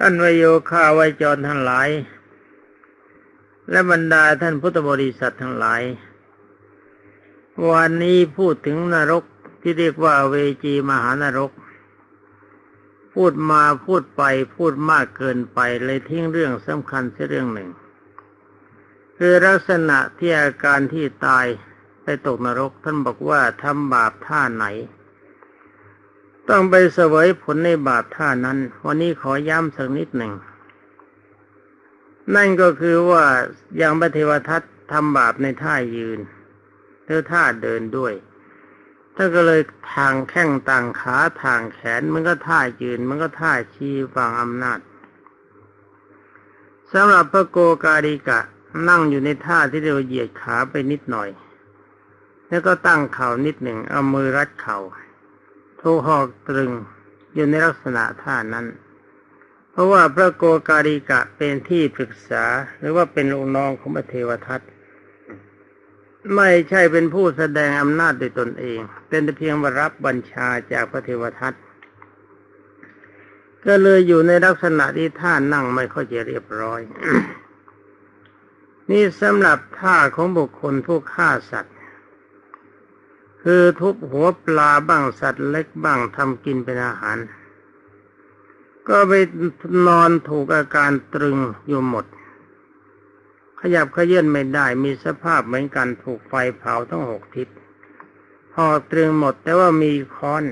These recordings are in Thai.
ท่านวโยคาไวยจรทั้งหลาย และบรรดาท่านพุทธบริษัททั้งหลาย วันนี้พูดถึงนรกที่เรียกว่าเวจีมหานรก พูดมาพูดไปพูดมากเกินไปเลยทิ้งเรื่องสำคัญเสียเรื่องหนึ่ง คือลักษณะที่อาการที่ตายไปตกนรกท่านบอกว่าทำบาปท่าไหน ต้องไปเสวยผลในบาปท่านั้น วันนี้ขอย้ำสักนิดหนึ่ง นั่นก็คือว่าอย่างพระเทวทัตทำบาปในท่ายืนหรือท่าเดินด้วยท่านก็เลยทางแข้งต่างขาทางแขนมันก็ท่ายืน มันก็ท่าชี้ฟังอำนาจสำหรับพระโกกาดิกะนั่งอยู่ในท่าที่เราเหยียดขาไปนิดหน่อย แล้วก็ตั้งเข่านิดหนึ่งเอามือรัดเขา่า โทหอกตรึงอยู่ในลักษณะท่านั้น เพราะว่าพระโกกาดิกะเป็นที่ปรึกษาหรือว่าเป็นลูกน้องของพระเทวทัตไม่ใช่เป็นผู้แสดงอำนาจโดยตนเอง เป็นแต่เพียงว่ารับบัญชาจากพระเทวทัตก็เลยอยู่ในลักษณะที่ท่านั่งไม่ค่อยจะเรียบร้อย นี่สำหรับท่าของบุคคลผู้ฆ่าสัตว์ คือทุบหัวปลาบ้างสัตว์เล็กบ้างทำกินเป็นอาหาร ก็ไปนอนถูกอาการตรึงอยู่หมด ขยับขยื่นไม่ได้มีสภาพเหมือนกันถูกไฟเผาทั้งหกทิศพอตรึงหมดแต่ว่ามีค้อน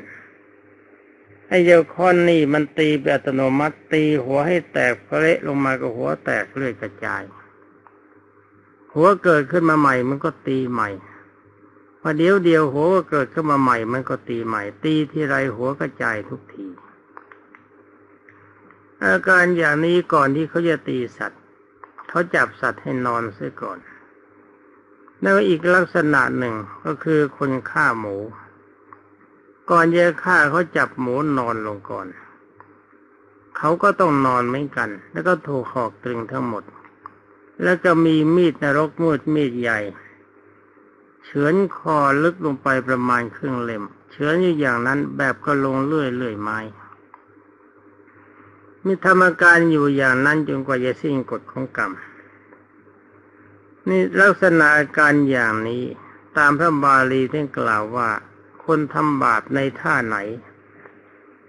ไอ้เจ้าค้อนนี่มันตีแบบอัตโนมัติตีหัวให้แตกเพละลงมาก็หัวแตกเลือดกระจาย หัวเกิดขึ้นมาใหม่มันก็ตีใหม่ พอเดี๋ยวเดียวหัวก็เกิดขึ้นมาใหม่มันก็ตีใหม่ ตีที่ไรหัวกระจายทุกที อาการอย่างนี้ก่อนที่เขาจะตีสัตว์ เขาจับสัตว์ให้นอนเสียก่อนแล้วอีกลักษณะหนึ่งก็คือคนฆ่าหมู ก่อนจะฆ่าเขาจับหมูนอนลงก่อน เขาก็ต้องนอนเหมือนกัน แล้วก็ถูกหอกตรึงทั้งหมด แล้วก็มีมีดนรกมืดมีดใหญ่ เฉือนคอลึกลงไปประมาณครึ่งเล่ม เฉือนอยู่อย่างนั้นแบบก็ลงเลื่อยเลื่อยไม้มีธรรมการอยู่อย่างนั้นจนกว่าจะสิ้นกฎของกรรม นี่ลักษณะอาการอย่างนี้ตามพระบาลีท่านกล่าวว่า คนทำบาปในท่าไหน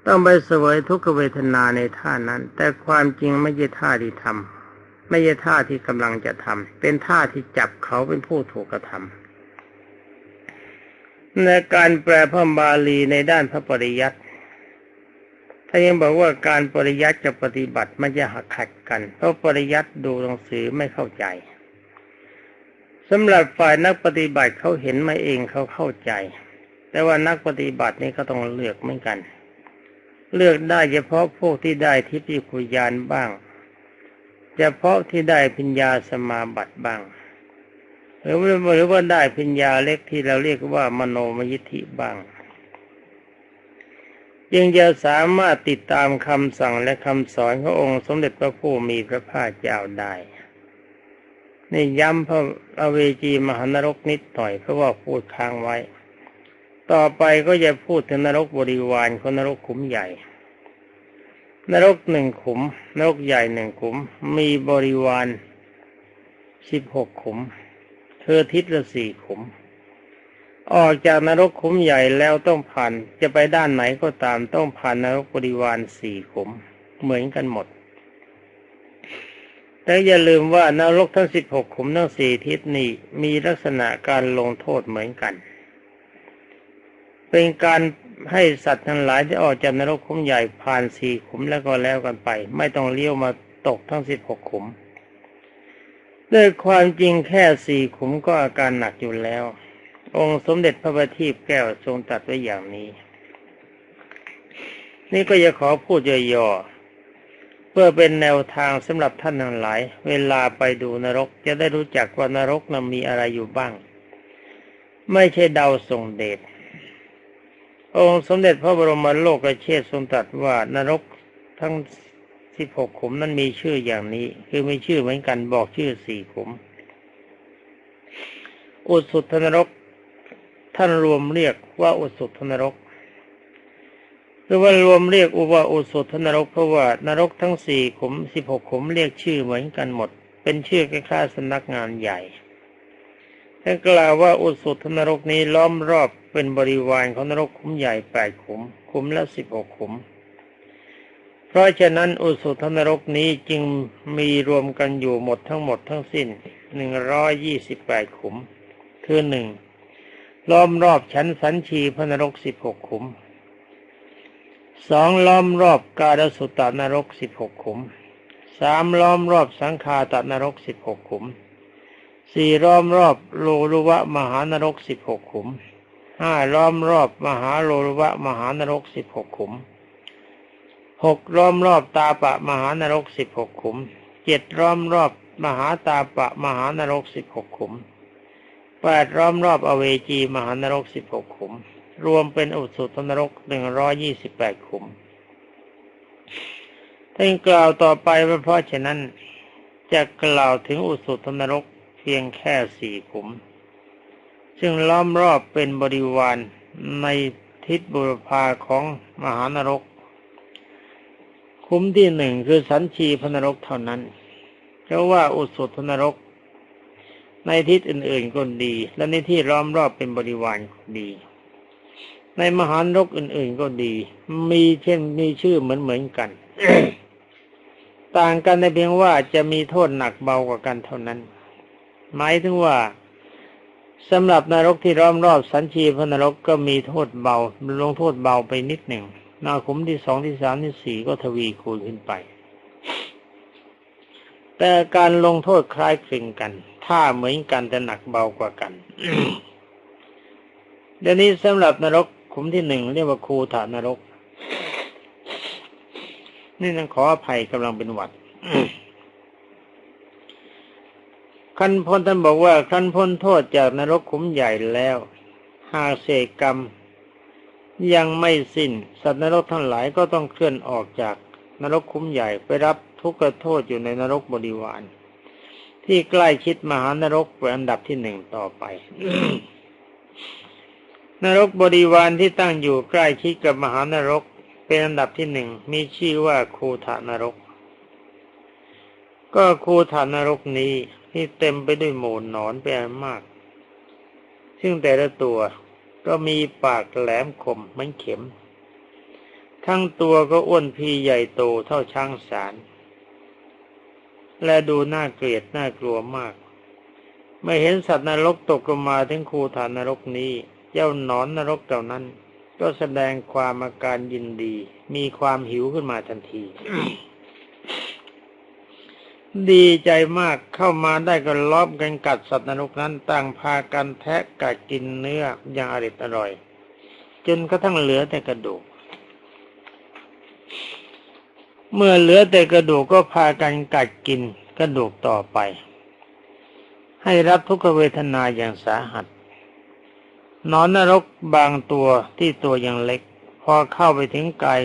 ต้องไปเสวยทุกขเวทนาในท่านั้น แต่ความจริงไม่ใช่ท่าที่ทำไม่ใช่ท่าที่กำลังจะทำเป็นท่าที่จับเขาเป็นผู้ถูกกระทำ ในการแปลพระบาลีในด้านพระปริยัติถ้ายังบอกว่าการปริยัติกับปฏิบัติมันจะหักขัดกัน เพราะปริยัติดูหนังสือไม่เข้าใจสำหรับฝ่ายนักปฏิบัติเขาเห็นมาเองเขาเข้าใจ แต่ว่านักปฏิบัตินี่ก็ต้องเลือกเหมือนกัน เลือกได้เฉพาะพวกที่ได้ทิพยคุยานบ้าง เฉพาะที่ได้พิญญาสมาบัติบ้าง หรือว่าหรือว่าได้พิญญาเล็กที่เราเรียกว่ามโนมยิทธิบ้างจึงจะสามารถติดตามคำสั่งและคำสอนขององค์สมเด็จพระผู้มีพระภาคเจ้าได้นี่ย้ำพระอเวจีมหานรกนิดหน่อยเพราะว่าพูดค้างไว้ ต่อไปก็จะพูดถึงนรกบริวารของนรกขุมใหญ่ นรกหนึ่งขุม นรกใหญ่หนึ่งขุม มีบริวารสิบหกขุม เธอทิศละสี่ขุม ออกจากนรกขุมใหญ่แล้วต้องผ่านจะไปด้านไหนก็ตามต้องผ่านนรกบริวารสี่ขุม เหมือนกันหมด แต่อย่าลืมว่านรกทั้งสิบหกขุมทั้งสี่ทิศนี้มีลักษณะการลงโทษเหมือนกัน เป็นการให้สัตว์ทั้งหลายที่ออกจากนรกขุมใหญ่ผ่านสี่ขุมแล้วก็แล้วกันไป ไม่ต้องเลี้ยวมาตกทั้งสิบหกขุม ด้วยความจริงแค่สี่ขุมก็อาการหนักอยู่แล้ว องค์สมเด็จพระบัณฑิตแก้วทรงตัดไว้อย่างนี้ นี่ก็จะขอพูดย่อๆเพื่อเป็นแนวทางสำหรับท่านทั้งหลาย เวลาไปดูนรกจะได้รู้จักว่านรกนั้นมีอะไรอยู่บ้าง ไม่ใช่เดาทรงเดชองค์สมเด็จพระบรมโลกเชษทรงตรัสว่านรกทั้ง สิบหกขุมนั้นมีชื่ออย่างนี้ คือมีชื่อเหมือนกันบอกชื่อสี่ขุม อุสุทนรก ท่านรวมเรียกว่าอุสุทนรกหรือว่ารวมเรียกอุบาอุสุทนรกเพราะว่านรกทั้งสี่ขุมสิบหกขุมเรียกชื่อเหมือนกันหมด เป็นชื่อคล้ายๆสำนักงานใหญ่ท่านกล่าวว่าอุสุทนรกนี้ล้อมรอบเป็นบริวารของนรกขุมใหญ่แปดขุม ขุมละสิบหกขุม ราะฉะนั้นอุสุทนรกนี้จึงมีรวมกันอยู่หมดทั้งหมดทั้งสิ้นหนึ่งร้อยยี่สิบแปดขุม คือหนึ่งล้อมรอบชั้นสันชีพนรกสิบหกขุมสองล้อมรอบกาดสุตตนรกสิบหกขุมสามล้อมรอบสังคาตนรกสิบหกขุมสี่ล้อมรอบโลรุวะมหานรกสิบหกขุมห้าล้อมรอบมหาโลรุวะมหานรกสิบหกขุม หกล้อมรอบตาปะมหานรกสิบหกขุมเจ็ดล้อมรอบมหาตาปะมหานรกสิบหกขุมแปดล้อมรอบอเวจีมหานรกสิบหกขุม รวมเป็นอุสุตนรกหนึ่งร้อยี่สิบแปดขุมท่านกล่าวต่อไปว่าเพราะฉะนั้นจะกล่าวถึงอุสุตนรกเพียงแค่สี่ขุม ซึ่งล้อมรอบเป็นบริวารในทิศบุรพาของมหานรก คุ้มที่หนึ่งคือสันชีพนรกเท่านั้น เพราะว่าอุสุทนรก ในทิศอื่นๆก็ดี และในที่ล้อมรอบเป็นบริวารก็ดี ในมหานรกอื่นๆก็ดี มีเช่นมีชื่อเหมือนๆกัน ต่างกันในเพียงว่าจะมีโทษหนักเบากว่ากันเท่านั้น หมายถึงว่าสำหรับนรกที่ล้อมรอบสันชีพนรกก็มีโทษเบาลงโทษเบาไปนิดหนึ่ง นาขุมที่สองที่สามที่สี่ก็ทวีคูณขึ้นไป แต่การลงโทษคล้ายคลึงกัน ถ้าเหมือนกันแต่หนักเบากว่ากัน เดี๋ยวนี้สำหรับนรกขุมที่หนึ่งเรียกว่าคูฐานนรก นี่ต้องขออภัยกำลังเป็นหวัดคันพลท่านบอกว่าคันพ้นโทษจากนรกขุมใหญ่แล้ว หากเศษกรรม ยังไม่สิ้น สัตว์นรกทั้งหลายก็ต้องเคลื่อนออกจากนรกคุ้มใหญ่ไปรับทุกขโทษอยู่ในนรกบริวาร ที่ใกล้ชิดมหานรกเป็นอันดับที่หนึ่งต่อไป นรกบริวารที่ตั้งอยู่ใกล้ชิดกับมหานรก เป็นอันดับที่หนึ่งมีชื่อว่าคูฐานรก ก็คูฐานรกนี้ที่เต็มไปด้วยหมูนหนอนเป็นอันมาก ซึ่งแต่ละตัว ก็มีปากแหลมคมเหมือนเข็ม ทั้งตัวก็อ้วนพีใหญ่โตเท่าช้างสาร และดูน่าเกลียดน่ากลัวมากเมื่อเห็นสัตว์นรกตกลงมาถึงคูฐานนรกนี้ เจ้าหนอนนรกเหล่านั้น ก็แสดงความอาการยินดี มีความหิวขึ้นมาทันที ดีใจมากเข้ามาได้ก็ล้อมกันกัดสัตว์นรกนั้นต่างพากันแทะกัดกินเนื้ออย่างอริดอร่อย จนกระทั่งเหลือแต่กระดูก เมื่อเหลือแต่กระดูกก็พากันกัดกินกระดูกต่อไป ให้รับทุกขเวทนาอย่างสาหัสนอนนรกบางตัวที่ตัวยังเล็ก พอเข้าไปถึงกาย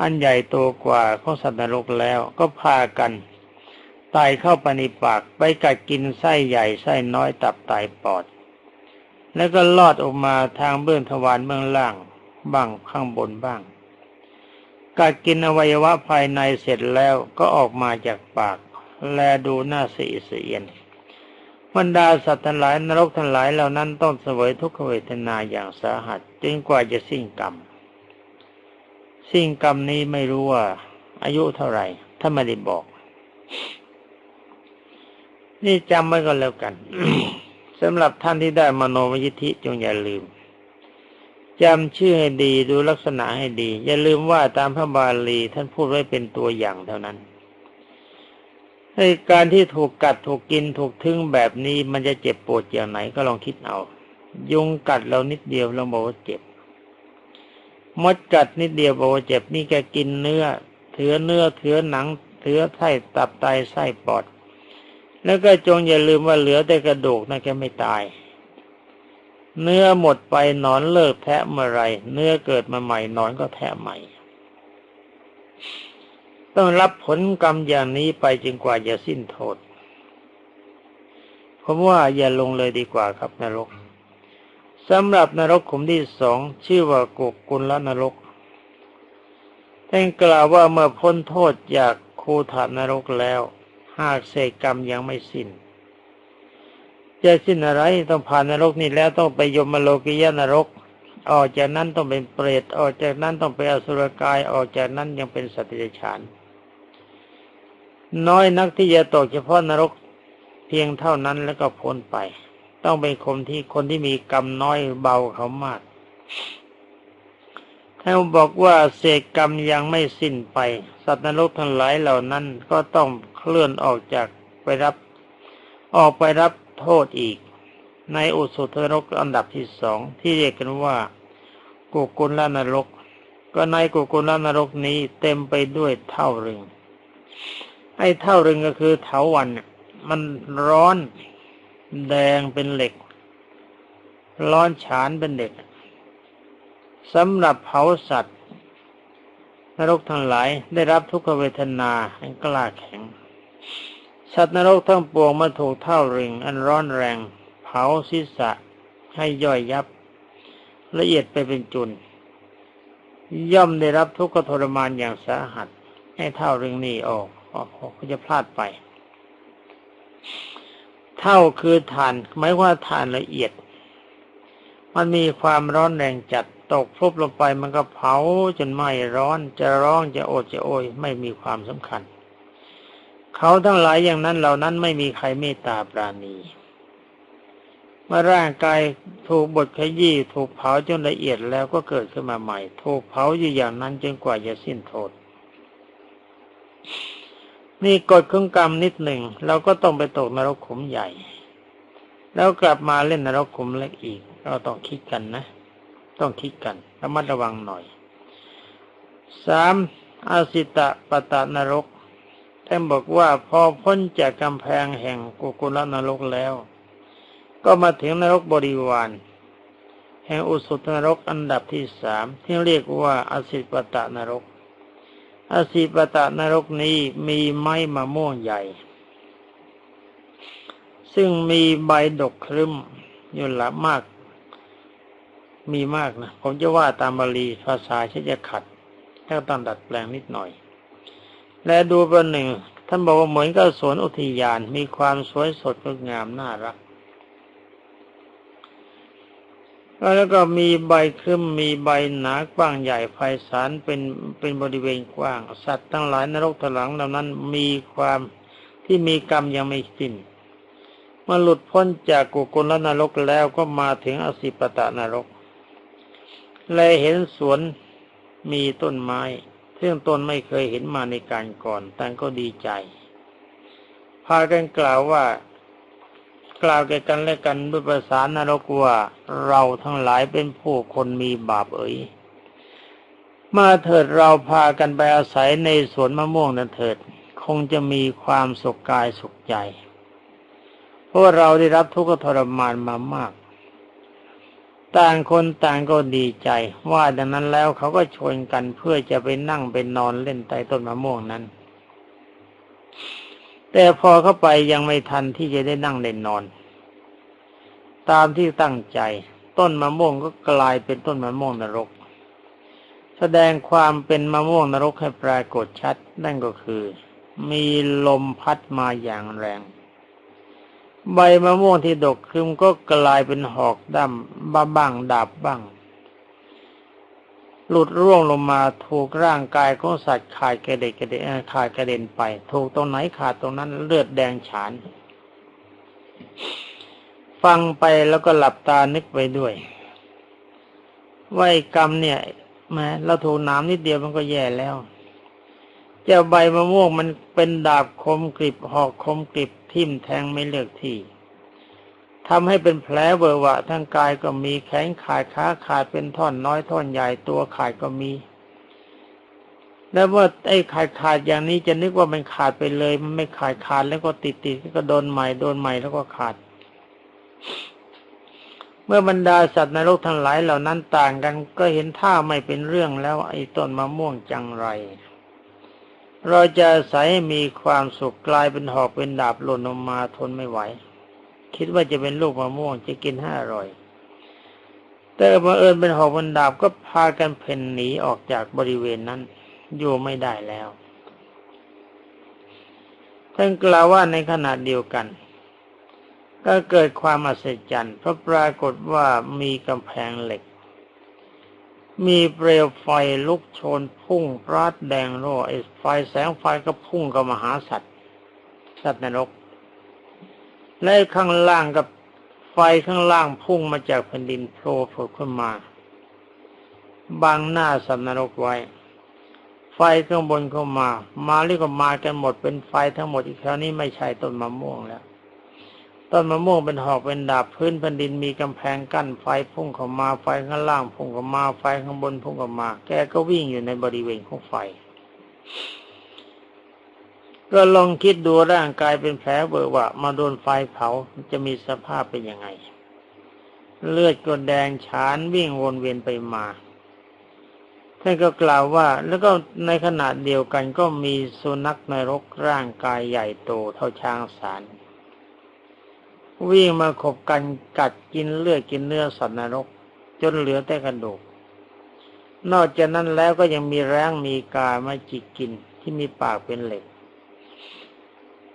อันใหญ่โตกว่าของสัตว์นรกแล้วก็พากัน ไตเข้าไปในปากไปกัดกินไส้ใหญ่ไส้น้อยตับไตปอด แล้วก็ลอดออกมาทางเบื้องทวารเบื้องล่าง บ้างข้างบนบ้าง กัดกินอวัยวะภายในเสร็จแล้วก็ออกมาจากปาก แลดูหน้าสีเสียนบรรดาสัตว์ทั้งหลายนรกทั้งหลายเหล่านั้นต้องเสวยทุกขเวทนาอย่างสาหัสจนกว่าจะสิ้นกรรม สิ้นกรรมนี้ไม่รู้ว่า อายุเท่าไหร่ถ้าไม่ได้บอก นี่จำไว้ก็แล้วกันสำหรับท่านที่ได้มโนมยิทธิจงอย่าลืมจำชื่อให้ดีดูลักษณะให้ดี อย่าลืมว่าตามพระบาลีท่านพูดไว้เป็นตัวอย่างเท่านั้นให้การที่ถูกกัดถูกกินถูกทึ่งแบบนี้มันจะเจ็บปวดอย่างไหนก็ลองคิดเอา ยุงกัดเรานิดเดียวเราบอกว่าเจ็บ มดกัดนิดเดียวบอกว่าเจ็บนี่แกกินเนื้อ เถือเนื้อเถือหนัง เถือไส้ตับไตไส้ปอด แล้วก็จงอย่าลืมว่าเหลือแต่กระดูกนะแกไม่ตาย เนื้อหมดไปนอนเลิกแทะเมื่อไร เนื้อเกิดมาใหม่นอนก็แทะใหม่ ต้องรับผลกรรมอย่างนี้ไปจนกว่าจะสิ้นโทษผมว่าอย่าลงเลยดีกว่าครับนรกสำหรับนรกขุมที่สองชื่อว่ากุกุลละนรกท่านกล่าวว่าเมื่อพ้นโทษจากคูถานรกแล้ว หากเศษกรรมยังไม่สิน้นจะสิ้นอะไรต้องผ่านนรกนี่แล้วต้องไปยมโลกิยานรก ออกจากนั้นต้องเป็นเปรตออกจากนั้นต้องไปอสุรกายออกจากนั้นยังเป็นสัตว์เดรัจฉาน น้อยนักที่จะตกเฉพาะนรกเพียงเท่านั้นแล้วก็พ้นไป ต้องเป็นคนที่คนที่มีกรรมน้อยเบาเขามากท่านบอกว่าเศษกรรมยังไม่สิ้นไป สัตว์นรกทั้งหลายเหล่านั้นก็ต้อง เคลื่อนออกจากไปรับ ออกไปรับโทษอีก ในอุสุทนรกอันดับที่สองที่เรียกกันว่ากุกุลลนรก ก็ในกุกุลลนรกนี้เต็มไปด้วยเท่าเริงไอ้เท่าเริงก็คือเถาวันมันร้อนแดงเป็นเหล็ก ร้อนฉานเป็นเด็กสำหรับเผาสัตว์ นรกทั้งหลายได้รับทุกขเวทนาอันกล้าแข็ง สัตว์นรกทั้งปวงมาถูกเท่าริงอันร้อนแรง เผาศีรษะให้ย่อยยับ ละเอียดไปเป็นจุน ย่อมได้รับทุกขทรมานอย่างสาหัส ให้เท่าริงนี้ออกก็จะพลาดไป เท่าคือฐานหมายว่าฐานละเอียด มันมีความร้อนแรงจัดตกฟุบลงไปมันก็เผาจนไหม้ร้อนจะร้องจะโอดจะโอยไม่มีความสำคัญ เขาทั้งหลายอย่างนั้นเหล่านั้นไม่มีใครเมตตาปราณี เมื่อร่างกายถูกบดขยี้ถูกเผาจนละเอียดแล้วก็เกิดขึ้นมาใหม่ ถูกเผาอยู่อย่างนั้นจนกว่าจะสิ้นโทษ นี่กฎของกรรมนิดหนึ่งเราก็ต้องไปตกนรกขุมใหญ่ แล้วกลับมาเล่นนรกขุมเล็กอีก เราต้องคิดกันนะ ต้องคิดกันระมัดระวังหน่อยสามอาสิตะปตะนรก ท่านบอกว่าพอพ้นจากกำแพงแห่งกุกุลนรกแล้ว ก็มาถึงนรกบริวาร แห่งอุสุตนรกอันดับที่สามที่เรียกว่าอาสิปตะนรกอาสิปตะนรกนี้มีไม้มะม่วงใหญ่ ซึ่งมีใบดกครึ้มอยู่ละมาก มีมากนะ ผมจะว่าตามบาลีภาษาใช้จะขัดแค่ตองดัดแปลงนิดหน่อย และดูประหนึ่ง ท่านบอกว่าเหมือนกับสวนอุทยานมีความสวยสดงดงามน่ารัก แล้วก็มีใบคึ้มมีใบหนากว้างใหญ่ไพศาลเป็นเป็นบริเวณกว้าง สัตว์ทั้งหลายนรกถลังเหล่านั้นมีความที่มีกรรมยังไม่สิ้นมื่อหลุดพ้นจากกุกลนรกแล้วก็มาถึงอสิปตะนรกเลยเห็นสวนมีต้นไม้ ซึ่งตนไม่เคยเห็นมาในการก่อนแต่ก็ดีใจ พากันกล่าวว่ากล่าวแก่กันและกันด้วยภาษานรกว่าเราทั้งหลายเป็นผู้คนมีบาปเอ๋ยมาเถิดเราพากันไปอาศัยในสวนมะม่วงนั้นเถิด คงจะมีความสุขกายสุขใจ เพราะเราได้รับทุกข์ทรมานมามาก ต่างคนต่างก็ดีใจ ว่าดังนั้นแล้วเขาก็ชวนกันเพื่อจะไปนั่งไปนอนเล่นใต้ต้นมะม่วงนั้น แต่พอเข้าไปยังไม่ทันที่จะได้นั่งเล่นนอน ตามที่ตั้งใจ ต้นมะม่วงก็กลายเป็นต้นมะม่วงนรก แสดงความเป็นมะม่วงนรกให้ปรากฏชัดนั่นก็คือ มีลมพัดมาอย่างแรง ใบมะม่วงที่ดกคึมก็กลายเป็นหอกดำบ้าบ้างดาบบ้าง หลุดร่วงลงมาถูกร่างกายของสัตว์ขาดกระเด็นกระเด็นขาดกระเด็นไป ถูกตรงไหนขาดตรงนั้นเลือดแดงฉาน ฟังไปแล้วก็หลับตานึกไปด้วยว่ากรรมเนี่ยแม้เราถูกน้ำนิดเดียวมันก็แย่แล้ว เจ้าใบมะม่วงมันเป็นดาบคมกริบหอกคมกริบ ทิ่มแทงไม่เลือกที่ทำให้เป็นแผลเบอร์วะทั้งกายก็มีแขนขาดขาขาดเป็นท่อนน้อยท่อนใหญ่ตัวขาดก็มี แล้วว่าไอ้ขาดขาดอย่างนี้จะนึกว่ามันขาดไปเลย มันไม่ขาดขาดแล้วก็ติดติดก็โดนใหม่โดนใหม่แล้วก็ขาด เมื่อบรรดาสัตว์ในโลกทั้งหลายเหล่านั้นต่างกันก็เห็นท่าไม่เป็นเรื่องแล้วไอ้ต้นมะม่วงจังไร เราจะใส่มีความสุขกลายเป็นหอกเป็นดาบหล่นลงมาทนไม่ไหว คิดว่าจะเป็นลูกมะม่วงจะกินให้อร่อย แต่มาเอิญเป็นหอกเป็นดาบก็พากันเพ่นหนีออกจากบริเวณนั้น อยู่ไม่ได้แล้วท่านกล่าวว่าในขณะเดียวกัน ก็เกิดความอัศจรรย์เพราะปรากฏว่ามีกำแพงเหล็ก มีเปลวไฟลุกโชนพุ่งปราดแดงโร่ไอ้ไฟแสงไฟก็พุ่งกับมหาสัตว์สัตว์นรก และข้างล่างกับไฟข้างล่างพุ่งมาจากแผ่นดินโผล่ขึ้นมาบังหน้าสัตว์นรกไว้ ไฟข้างบนเข้ามา มาเรียก็มากันหมดเป็นไฟทั้งหมดอีกคราวนี้ไม่ใช่ต้นมะม่วงแล้ว ต้นมะม่วงเป็นหอกเป็นดาบพื้นแผ่นดินมีกำแพงกั้นไฟพุ่งเข้ามาไฟข้างล่างพุ่งเข้ามาไฟข้างบนพุ่งเข้ามา แกก็วิ่งอยู่ในบริเวณของไฟ ก็ลองคิดดูร่างกายเป็นแผลเบอะวะมาโดนไฟเผาจะมีสภาพเป็นยังไง เลือดก็แดงฉานวิ่งวนเวียนไปมาท่านก็กล่าวว่า แล้วก็ในขณะเดียวกันก็มีสุนัขนรกร่างกายใหญ่โตเท่าช้างสาร วิ่งมาขบกันกัดกินเลือดกินเนื้อสัตว์นรก จนเหลือแต่กระดูก นอกจากนั้นแล้วก็ยังมีแร้งมีกามาจิกกินที่มีปากเป็นเหล็ก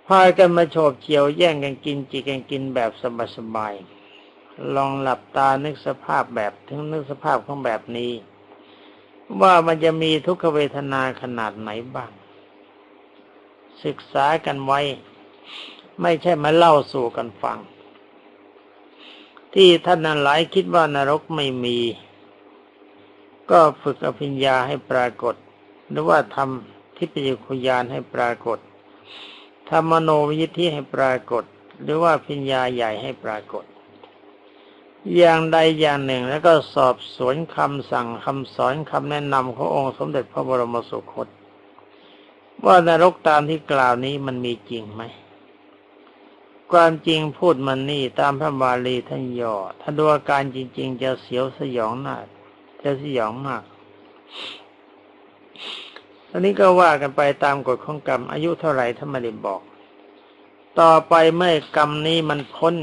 พายกันมาโฉบเฉียวแย่งกันกินจิกกันกินแบบสบายๆลองหลับตานึกสภาพแบบถึงนึกสภาพของแบบนี้ ว่ามันจะมีทุกขเวทนาขนาดไหนบ้าง ศึกษากันไว้ ไม่ใช่มาเล่าสู่กันฟัง ที่ท่านนั้นหลายคิดว่านรกไม่มี ก็ฝึกอภิญญาให้ปรากฏ หรือว่าทำทิพยคุยานให้ปรากฏทำมโนวิธิให้ปรากฏ หรือว่าพิญญาใหญ่ให้ปรากฏ อย่างใดอย่างหนึ่งแล้วก็สอบสวนคำสั่งคำสอนคำแนะนำขององค์สมเด็จพระบรมสุคตว่านรกตามที่กล่าวนี้มันมีจริงไหม ความจริงพูดมันนี่ตามพระบาลีท่านย่อถ้าดูอาการจริง ๆ จะเสียวสยองหน้าจะสยองมากอันนี้ก็ว่ากันไปตามกฎของกรรม อายุเท่าไหร่ท่านไม่ได้บอก ต่อไปเมื่อกรรมนี้มันพ้น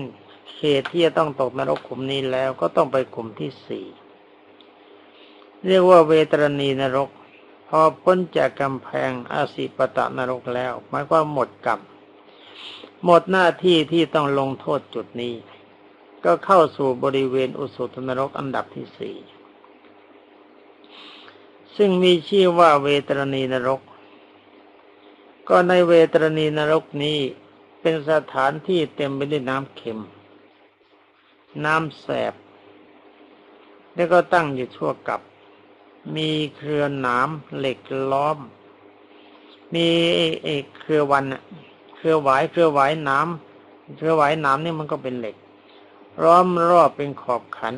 เขตที่จะต้องตกนรกขุมนี้แล้วก็ต้องไปขุมที่สี่เรียกว่าเวตรณีนรก พอพ้นจากกำแพงอาสิปตะนรกแล้วหมายความหมดกรรม หมดหน้าที่ที่ต้องลงโทษจุดนี้ ก็เข้าสู่บริเวณอุสุตนรกอันดับที่สี่ซึ่งมีชื่อว่าเวตรณีนรก ก็ในเวตรณีนรกนี้เป็นสถานที่เต็มไปด้วยน้ำเค็ม น้ำแสบ แล้วก็ตั้งอยู่ชั่วกับ มีเครือหนามเหล็กล้อม มีเอกเครือวัน เครือหวายเครือหวายน้ำเครือหวายน้ำนี่มันก็เป็นเหล็กล้อมรอบเป็นขอบขัน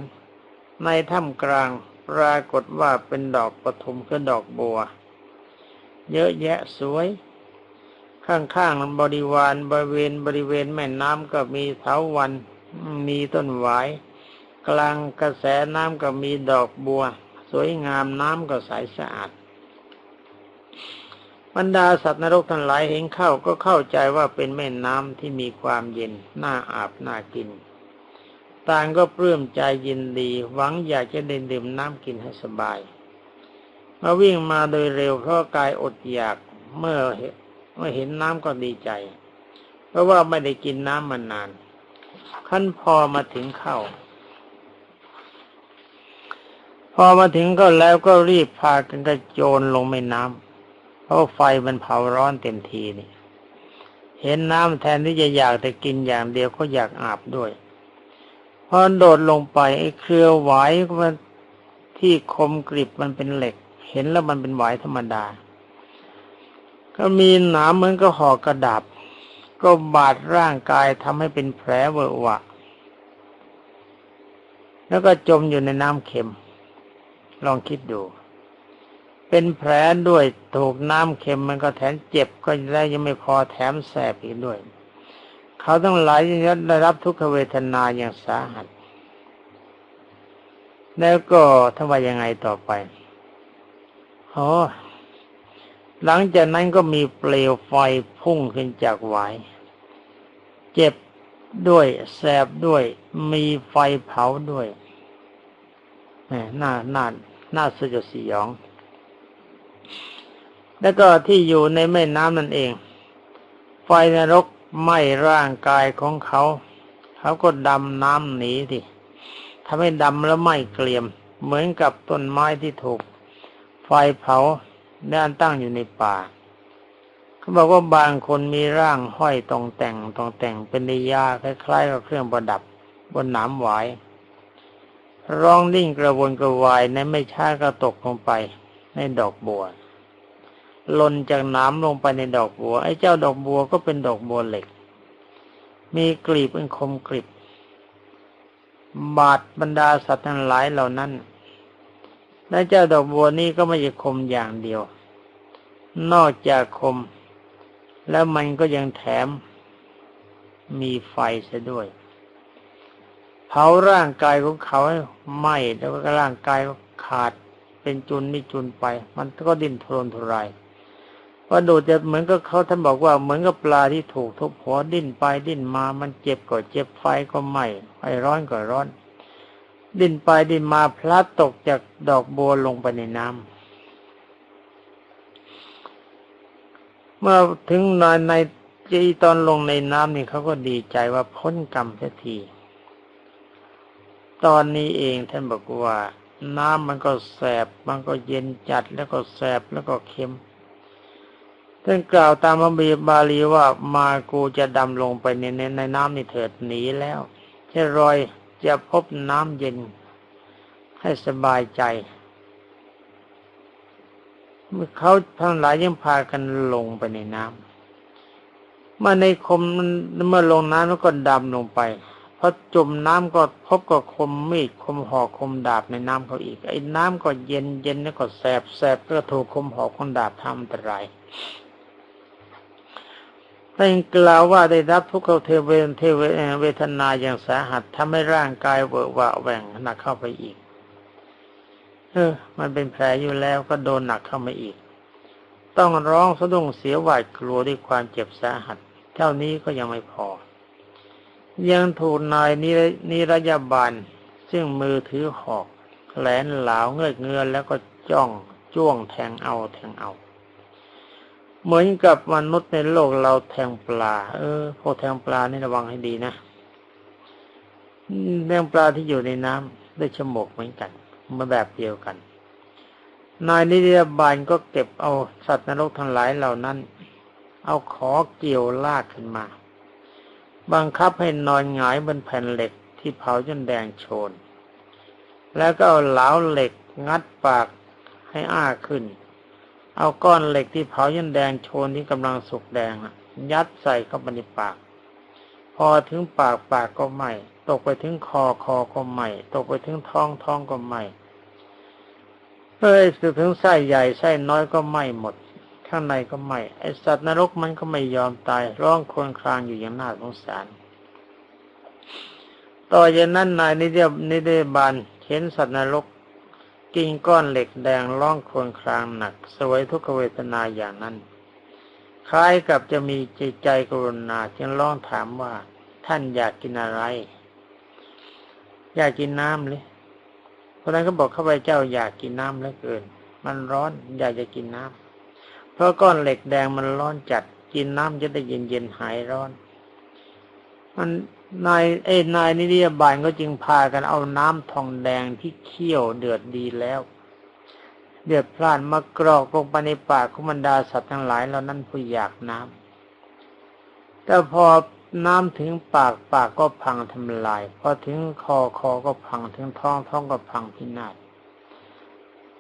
ในถ้ำกลางปรากฏว่าเป็นดอกปฐุมคือดอกบัว เยอะแยะสวย ข้างๆบริวารบริเวณบริเวณแม่น้ำก็มีเถาวันมีต้นหวาย กลางกระแสน้ำก็มีดอกบัว สวยงามน้ำก็ใสสะอาด บรรดาสัตว์นรกทั้งหลายเห็นเข้าก็เข้าใจว่าเป็นแม่น้ำที่มีความเย็นน่าอาบน่ากิน ต่างก็ปลื้มใจยินดี หวังอยากจะเดินดื่มน้ำกินให้สบาย มาวิ่งมาโดยเร็วเพราะกายอดอยากเมื่อเมื่อเห็นน้ำก็ดีใจ เพราะว่าไม่ได้กินน้ำมานาน ขั้นพอมาถึงเข้าพอมาถึงก็แล้วก็รีบพากันกระโจนลงแม่น้ำ ราะไฟมันเผาร้อนเต็มทีนี่ เห็นน้ำแทนที่จะอยากแต่กินอย่างเดียวก็อยากอาบด้วยพอโดดลงไปไอ้เครือหวายมันที่คมกริบมันเป็นเหล็ก เห็นแล้วมันเป็นหวายธรรมดา ก็มีหนามเหมือนก็ห่อกระดาบก็บาดร่างกายทำให้เป็นแผลเวอะวะ แล้วก็จมอยู่ในน้ำเค็ม ลองคิดดู เป็นแผลด้วยถูกน้ำเค็มมันก็แถมเจ็บก็ได้ยังไม่พอแถมแสบอีกด้วย เขาต้องหลายได้รับทุกขเวทนาอย่างสาหัส แล้วก็ทว่ายังไงต่อไปโอ้หลังจากนั้นก็มีเปลวไฟพุ่งขึ้นจากหวาย เจ็บด้วยแสบด้วยมีไฟเผาด้วยน้าหน้าหน้าสยดสยอง แล้วก็ที่อยู่ในแม่น้ำนั่นเอง ไฟนรกไหม้ร่างกายของเขา เขาก็ดำน้ำหนีสิทำให้ดำแล้วไหม้เกลียม เหมือนกับต้นไม้ที่ถูก ไฟเผาด้านตั้งอยู่ในป่า เขาบอกว่าบางคนมีร่างห้อยตรงแต่งตรงแต่งเป็นนิยาคล้ายๆกับเครื่องประดับบนหนามหวายร้องดิ้งกระวนกระวายในไม่ช้าก็ตกลงไป ในดอกบัวหล่นจากน้ำลงไปในดอกบัว ไอ้เจ้าดอกบัวก็เป็นดอกบัวเหล็ก มีกลีบเป็นคมกริบบาดบรรดาสัตว์ทั้งหลายเหล่านั้นและเจ้าดอกบัวนี้ก็ไม่ใช่คมอย่างเดียว นอกจากคม แล้วมันก็ยังแถม มีไฟเสียด้วย เผาร่างกายของเขาให้ไหม้แล้วก็ร่างกายก็ขาด เป็นจุนไม่จุนไป มันก็ดิ้นทรนทรายว่าดูจะเหมือนกับเขาท่านบอกว่าเหมือนกับปลาที่ถูกทุบหัวดิ้นไปดิ้นมามันเจ็บก็เจ็บไฟก็ไหม้ไฟร้อนก็ร้อน ดิ้นไปดิ้นมาพลัดตกจากดอกบัวลงไปในน้ำเมื่อถึงนอนในจีตอนลงในน้ำนี่เขาก็ดีใจว่าพ้นกรรมสักที ตอนนี้เองท่านบอกว่า น้ำมันก็แสบ มันก็เย็นจัดแล้วก็แสบแล้วก็เค็มท่านกล่าวตามพระบีบาลีว่ามากูจะดำลงไปในในน้ำนี่เถิดหนีแล้วจะรอยจะพบน้ำเย็น ให้สบายใจเมื่อเขาทั้งหลายยังพากันลงไปในน้ำเมื่อในคมเมื่อลงน้ำแล้วก็ดำลงไป พอจมน้ำก็พบกับคมมีดคมหอกคมดาบในน้ำเขาอีก ไอ้น้ำก็เย็นเย็นแล้วก็แสบแสบก็ถูกคมหอกคมดาบทำอันตรายท่านกล่าวว่าได้รับทุกขเทเวเทเวทนาอย่างสาหัสทำให้ร่างกายเวอะวะแหว่งหนักเข้าไปอีก เออ มันเป็นแผลอยู่แล้วก็โดนหนักเข้ามาอีก ต้องร้องสะดุ้งเสียหวาดกลัวด้วยความเจ็บสาหัส เท่านี้ก็ยังไม่พอ ยังถูกนายนิรยาบาล ซึ่งมือถือหอกแหลนเหลาเงยเงือแล้วก็จ้องจ้วงแทงเอาแทงเอา เหมือนกับมนุษย์ในโลกเราแทงปลา เออพวกแทงปลานี่ระวังให้ดีนะแทงปลาที่อยู่ในน้ำได้ฉมกเหมือนกันมาแบบเดียวกัน นายนิรยาบาลก็เก็บเอาสัตว์นรกทั้งหลายเหล่านั้น เอาขอเกี่ยวลากขึ้นมา บังคับให้นอนหงายบนแผ่นเหล็กที่เผาจนแดงโชน แล้วก็เอาเหลาเหล็กงัดปากให้อ้าขึ้น เอาก้อนเหล็กที่เผาจนแดงโชนที่กำลังสุกแดงยัดใส่เข้าไปในปาก พอถึงปากปากก็ไหมตกไปถึงคอคอก็ไหมตกไปถึงท้องท้องก็ไหมเอ้ยถึงไส้ใหญ่ไส้น้อยก็ไหมหมด ข้างในก็ไม่ ไอสัตว์นรกมันก็ไม่ยอมตาย ร้องครวญครางอยู่อย่างน่าสงสาร ต่อจากนั้นนายนิเดียนิเดบานเห็นสัตว์นรกกินก้อนเหล็กแดงร้องครวญครางหนัก สวยทุกขเวทนาอย่างนั้น คล้ายกับจะมีใจใจกรุณาจึงร้องถามว่าท่านอยากกินอะไร อยากกินน้ำเลยเพราะนั้นก็บอกข้าพเจ้าอยากกินน้ำเหลือเกิน มันร้อนอยากจะกินน้ำ ราะก้อนเหล็กแดงมันร้อนจัด กินน้ำจะได้เย็นเย็นหายร้อน มันนายเอ้นายนิริยบาลก็จึงพากันเอาน้ำทองแดงที่เคี่ยวเดือดดีแล้ว เดือดพล่านมากรอกลงไปในปากของบรรดาสัตว์ทั้งหลายเหล่านั้นผู้อยากน้ำแต่พอน้ำถึงปากปากก็พังทำลาย พอถึงคอคอก็พังถึงท้องท้องก็พังพินาศ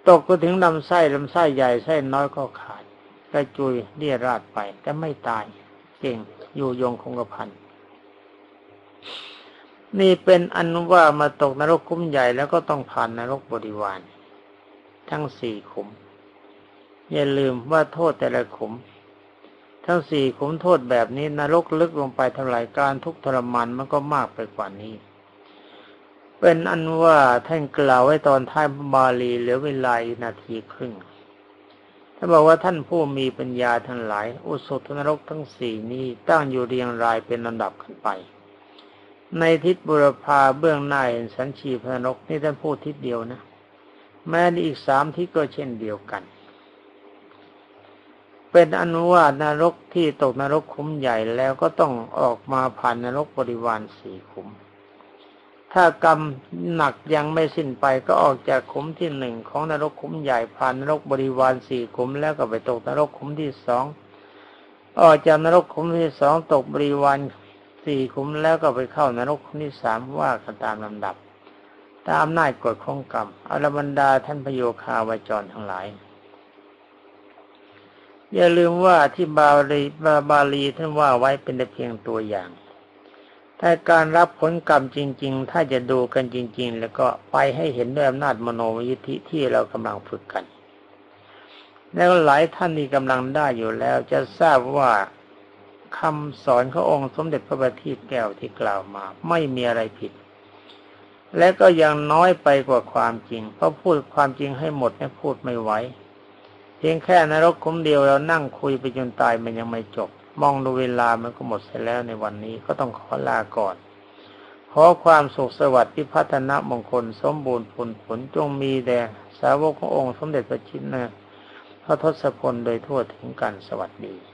ตกก็ถึงลำไส้ลำไส้ใหญ่ไส้น้อยก็ขาด กระจุยเลี่ยราดไปแต่ไม่ตายเก่งอยู่ยงคงกระพันนี่เป็นอันว่ามาตกนรกคุ้มใหญ่แล้วก็ต้องผ่านนรกบริวาร ทั้งสี่ขุม อย่าลืมว่าโทษแต่ละขุม ทั้งสี่ขุมโทษแบบนี้นรกลึกลงไปเท่าไหร่การทุกทรมานมันก็มากไปกว่านี้ เป็นอันว่าท่านกล่าวไว้ตอนท้ายบาลีเหลือเวลานาทีครึ่ง ท่านบอกว่าท่านผู้มีปัญญาทั้งหลาย อุสุทนรกทั้งสี่นี้ตั้งอยู่เรียงรายเป็นลำดับขึ้นไป ในทิศบุรพาเบื้องหน้าเห็นสันชีพนรกนี่ท่านพูดทิศเดียวนะ แม้อีกสามทิศก็เช่นเดียวกัน เป็นอนุวาตนรกที่ตกนรกขุมใหญ่แล้วก็ต้องออกมาผ่านนรกบริวารสี่ขุม ถ้ากรรมหนักยังไม่สิ้นไปก็ออกจากขุมที่หนึ่งของนรกขุมใหญ่ผ่านนรกบริวารสี่ขุมแล้วก็ไปตกนรกขุมที่สองออกจากนรกขุมที่สองตกบริวารสี่ขุมแล้วก็ไปเข้านรกขุมที่สามว่ากันตามลำดับ ตามอำนาจกฎของกรรมอรบรรดาท่านพโยคาวาจรทั้งหลาย อย่าลืมว่าที่บาลีบาบาลีท่านว่าไว้เป็นแต่เพียงตัวอย่าง ถ้าการรับผลกรรมจริง ๆ ถ้าจะดูกันจริง ๆ แล้วก็ไปให้เห็นด้วยอำนาจมโนวิธิที่เรากำลังฝึกกัน แล้วหลายท่านที่กำลังได้อยู่แล้วจะทราบว่าคำสอนขององค์สมเด็จพระบัณฑิตแก้วที่กล่าวมา ไม่มีอะไรผิด และก็ยังน้อยไปกว่าความจริง เพราะพูดความจริงให้หมดเนี่พูดไม่ไหวเพียงแค่นรกคุ้มเดียวเรานั่งคุยไปจนตายมันยังไม่จบ มองดูเวลามันก็หมดเสียแล้วในวันนี้ก็ต้องขอลาก่อนขอความสุขสวัสดิ์ที่พัฒนามงคลสมบูรณ์ผลผลจงมีแด่สาวกขององค์สมเด็จพระชินนะพระทศพลโดยทั่วถึงกันสวัสดี